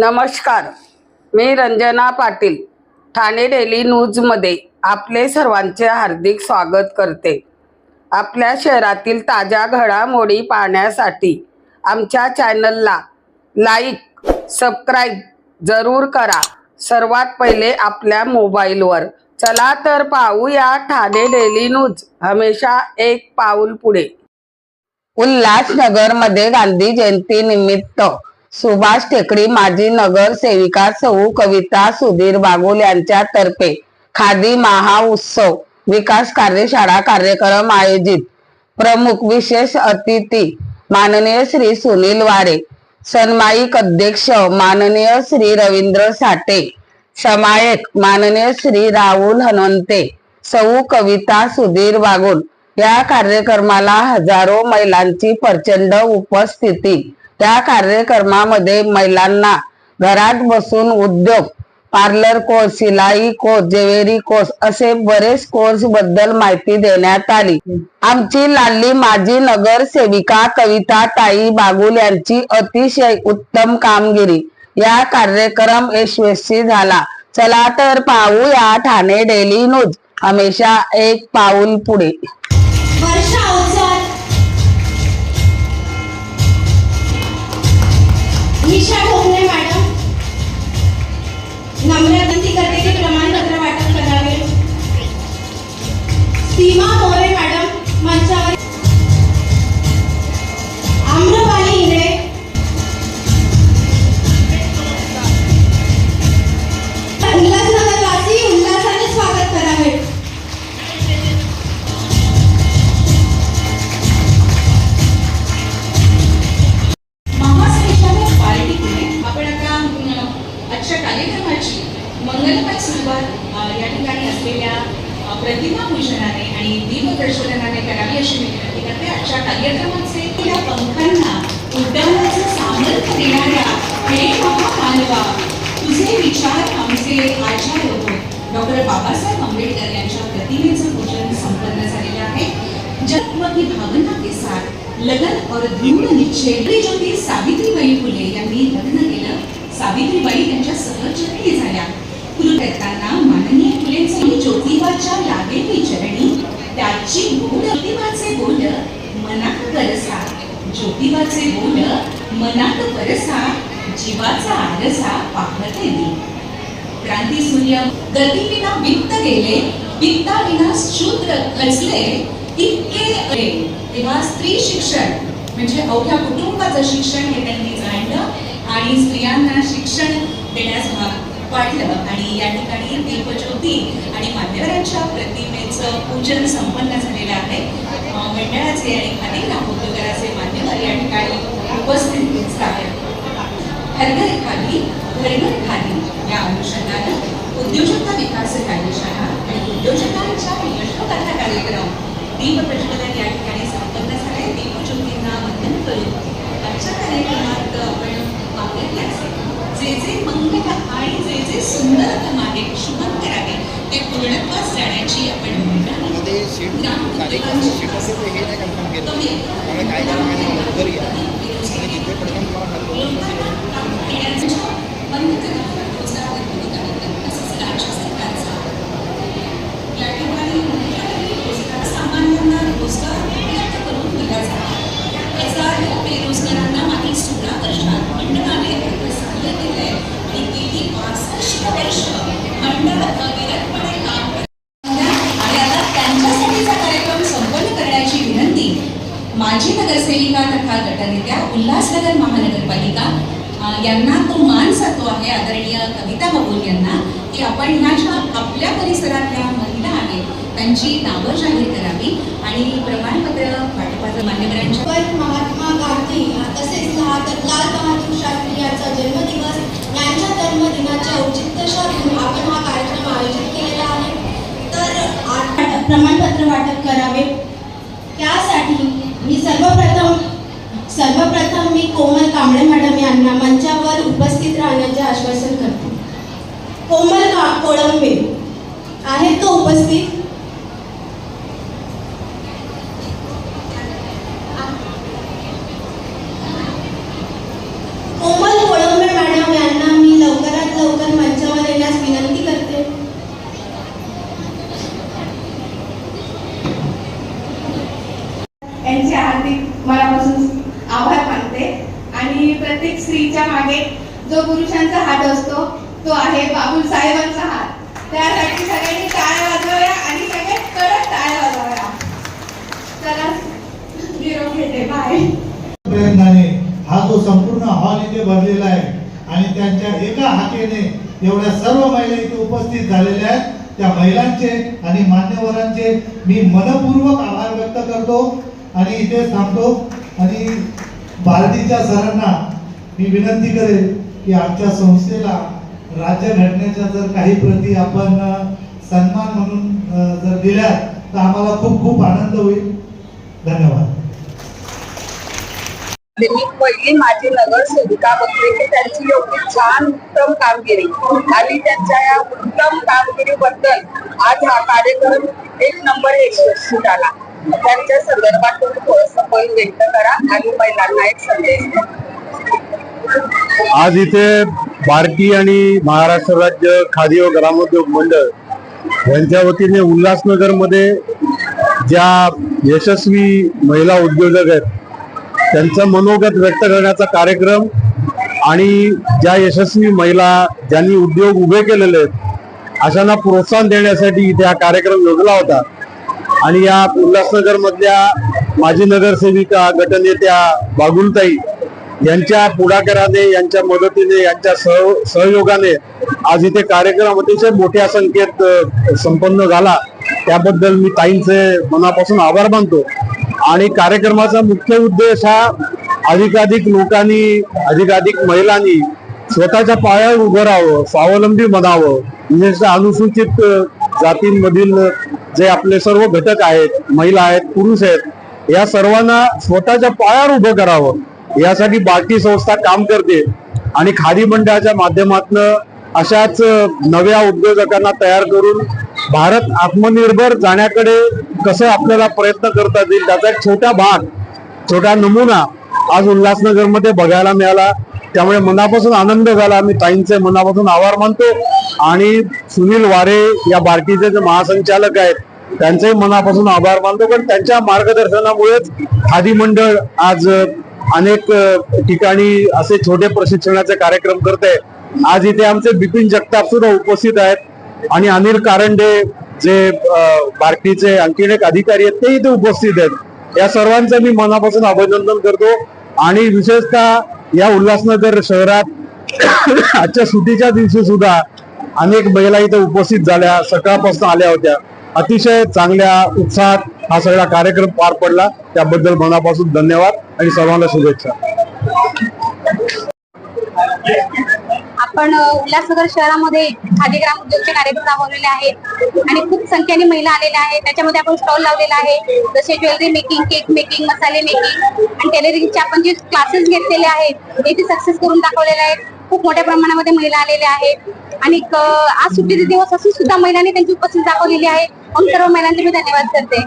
नमस्कार. मी रंजना पाटील ठाणे डेली न्यूजमध्ये आपले सर्वांचे हार्दिक स्वागत करते. आपल्या शहरातील ताज्या घडामोडी पाहण्यासाठी आमच्या चॅनलला लाईक सबस्क्राईब जरूर करा. सर्वात पहिले आपल्या मोबाईलवर चला तर पाहूया ठाणे डेली न्यूज. हमेशा एक पाऊल पुढे. उल्हासनगरमध्ये गांधी जयंती निमित्त सुभाष टेकडी माजी नगरसेविका सौ कविता सुधीर बागुल यांच्या तर्फे खादी महाउत्सव विकास कार्यशाळा कार्यक्रम आयोजित. प्रमुख विशेष अतिथी माननीय श्री सुनील वारे सन्माईक अध्यक्ष माननीय श्री रवींद्र साठे समायक माननीय श्री राहुल हनवंते सौ कविता सुधीर बागुल या कार्यक्रमाला हजारो महिलांची प्रचंड उपस्थिती. त्या कार्यक्रमामध्ये महिलांना घरात बसून उद्योग पार्लर कोर्स सिलाई कोर्स जेवेरी कोर्स असे बरेच कोर्सबद्दल माहिती देण्यात आली. आमची लाडली माजी नगरसेविका कविता ताई बागुल यांची अतिशय उत्तम कामगिरी. या कार्यक्रम यशस्वी झाला. चला तर पाहूया ठाणे डेली न्यूज. हमेशा एक पाऊल पुढे. वर्षा दीक्षा निशा मॅडम. नम्र विनंती करते की प्रमाणपत्र वाटप करावे. सीमा कार्यक्रमाची सुरुवात या ठिकाणी असलेल्या प्रतिमा पूजनाने आणि दीपप्रज्वलनाने करावी अशी मी विनंती करते. आजच्या कार्यक्रमाचे या पंखांना उड्डाणाचं सामर्थ्य देणाऱ्या हे महामानवा तुझे विचार आमचे आचार होतो डॉक्टर बाबासाहेब आंबेडकर यांच्या प्रतिमेचं पूजन संपन्न झालेलं आहे. जन्म की भावना के साथ लगन और दृढ निश्चय. ज्योती सावित्रीबाई फुले यांनी लग्न केलं. सावित्रीबाई त्यांच्या सहचरी झाल्या. करताना माननीय फुलेंचे ज्योतिबाच्या लागेली चरणी त्याची बोल ज्योतिबाचे बोल मनात परसा ज्योतिबाचे बोल मनात परसा जीवाचा आरसा पाहते मी. क्रांती सूर्य गतीविना वित्त गेले वित्ताविना शूद्र खचले इतके तेव्हा स्त्री शिक्षण म्हणजे अवघ्या कुटुंबाचं शिक्षण हे त्यांनी जाणलं आणि स्त्रियांना शिक्षण देण्यास भाग वाढलं आणि या ठिकाणी दीपज्योती आणि मान्यवरांच्या प्रतिमेचं पूजन संपन्न झालेलं आहे. मंडळाचे आणि अनेक उद्योगाचे मान्यवर या ठिकाणी उपस्थित आहेत. हरघर खाली घरघर खाली या अनुषंगानं उद्योजकता विकास कार्यशाळा आणि उद्योजकांच्या यशोगाथा कार्यक्रम दीप प्रज्वलन या ठिकाणी संपन्न झाले दीपज्योतींना वंदन करून आजच्या कार्यक्रमात आपण पाहिलेले असेल जे जे मंगल आणि जे जे सुंदरतम आहे शुभंकर आहे ते पूर्णत्वास जाण्याची आपण म्हणतो मध्ये सीट कार्यक्रमाची सीट असेल हे नाही कन्फर्म केलं त्यामुळे काय झालं माहिती लवकर या आणि तिथे प्रथम तुम्हाला सामान्यांना रोजगार उपलब्ध करून दिला जातो हजारो बेरोजगारांना मागील सोळा वर्षात मंडळाने प्रोत्साहन दिले आणि गेली पासष्ट वर्ष मंडळ अविरतपणे काम करत आणि आता त्यांच्यासाठीचा कार्यक्रम संपन्न करण्याची विनंती माजी नगरसेविका तथा गटनेत्या उल्हासनगर महानगरपालिका अ, यांना तो मान जातो आहे आदरणीय कविता बाबूल यांना की आपण ह्या ज्या आपल्या परिसरातल्या महिला आहेत त्यांची नावं जाहीर करावी आणि प्रमाणपत्र वाटपाचं मान्यवरांच्या पण महात्मा गांधी तसेच लाल बहादूर शास्त्री यांचा जन्मदिवस यांच्या जन्मदिनाचे औचित्य साधून आपण हा कार्यक्रम आयोजित केलेला आहे. तर प्रमाणपत्र वाटप करावे. त्यासाठी मी सर्वप्रथम सर्वप्रथम मी कोमल कांबळे मॅडम यांना मंचावर उपस्थित राहण्याचे आश्वासन करते. कोमल का कोळंबे आहेत का उपस्थित? कोमल मॅडम यांना मी लवकरात लवकर विनंती करते. आभार मानते. आणि प्रत्येक स्त्रीच्या मागे जो पुरुषांचा हात असतो तो आहे बाबूल साहेबांचा हात. त्यासाठी सगळ्यांनी टाळ्या वाजवूया आणि सगळ्यात कडक टाळ्या वाजवूया चला निरोप घेते बाय प्रयत्नाने हा जो संपूर्ण हॉल इथे भरलेला आहे आणि त्यांच्या एका हाकेने एवढ्या सर्व महिला इथे उपस्थित झालेल्या आहेत. त्या महिलांचे आणि मान्यवरांचे मी मनपूर्वक आभार व्यक्त करतो आणि इथे थांबतो. आणि भारतीच्या सरांना मी विनंती करेल की आमच्या संस्थेला राज्य घटनेच्या जर काही प्रती आपण सन्मान म्हणून जर दिल्या तर आम्हाला खूप खूप आनंद होईल. धन्यवाद. मी पहिली माझी नगरसेविका बघते की त्यांची एवढी छान उत्तम कामगिरी आणि त्यांच्या या उत्तम कामगिरीबद्दल आज हा कार्यक्रम एक नंबर यशस्वी झाला. त्यांच्या संदर्भात तुम्ही थोडंसं मत व्यक्त करा आणि महिलांना एक संदेश द्या. आज इथे भारती आणि महाराष्ट्र राज्य खादी व ग्रामोद्योग मंडळ यांच्या वतीने उल्हासनगरमध्ये ज्या यशस्वी महिला उद्योजक आहेत त्यांचं मनोगत व्यक्त करण्याचा कार्यक्रम आणि ज्या यशस्वी महिला ज्यांनी उद्योग उभे केलेले आहेत अशांना प्रोत्साहन देण्यासाठी इथे हा कार्यक्रम योजला होता. आणि या उल्हासनगरमधल्या माजी नगरसेविका गटनेत्या बागुलताई यांच्या पुढाकाराने यांच्या मदतीने यांच्या सह सहयोगाने आज इथे कार्यक्रम अतिशय मोठ्या संख्येत संपन्न झाला. त्याबद्दल मी ताईंचे मनापासून आभार मानतो. आणि कार्यक्रमाचा मुख्य उद्देश हा अधिकाधिक लोकांनी अधिकाधिक महिलांनी स्वतःच्या पायावर उभं राहावं स्वावलंबी बनावं. विशेषतः अनुसूचित जातींमधील जे आपले सर्व घटक आहेत महिला आहेत पुरुष आहेत या सर्वांना स्वतःच्या पायावर उभं करावं. यासाठी बाकी संस्था काम करते. आणि खादी मंडळाच्या माध्यमातून अशाच नव्या उद्योजकांना तयार करून भारत आत्मनिर्भर जाण्याकडे कसं आपल्याला प्रयत्न करता येईल त्याचा एक छोटा भाग छोटा नमुना आज उल्हासनगरमध्ये बघायला मिळाला. त्यामुळे मनापासून आनंद झाला. मी ताईंचे मनापासून आभार मानतो. आणि सुनील वारे या बार्टीचे जे महासंचालक आहेत त्यांचेही मनापासून आभार मानतो. कारण त्यांच्या मार्गदर्शनामुळेच खादी मंडळ आज अनेक ठिकाणी असे छोटे प्रशिक्षणाचे कार्यक्रम करते. आज इथे आमचे बिपिन जगताप सुद्धा उपस्थित आहेत. आणि अनिल कारंडे जे बार्टीचे आणखीन एक अधिकारी आहेत ते इथे उपस्थित आहेत. या सर्वांचं मी मनापासून अभिनंदन करतो. आणि विशेषतः या उल्हासनगर शहरात आजच्या सुट्टीच्या दिवशी सुद्धा अनेक महिला इथे उपस्थित झाल्या सकाळपासून आल्या होत्या. अतिशय चांगल्या उत्साहात हा सगळा कार्यक्रम पार पडला. त्याबद्दल मनापासून धन्यवाद आणि सर्वांना शुभेच्छा. आपण उल्हासनगर शहरामध्ये खादी ग्राम उद्योगचे कार्यक्रम राबवलेले आहेत आणि खूप संख्येने महिला आलेल्या आहेत. त्याच्यामध्ये आपण स्टॉल लावलेला आहे जसे ज्वेलरी मेकिंग केक मेकिंग मसाले मेकिंग आणि टेलरिंगचे आपण जे क्लासेस घेतलेले आहेत ते ते सक्सेस करून दाखवलेले आहेत. खूप मोठ्या प्रमाणामध्ये महिला आलेल्या आहेत. आणि आज सुट्टीचे दिवस असून सुद्धा महिलांनी त्यांची उपस्थिती दाखवलेली आहे. म्हणून सर्व महिलांचे मी धन्यवाद करते.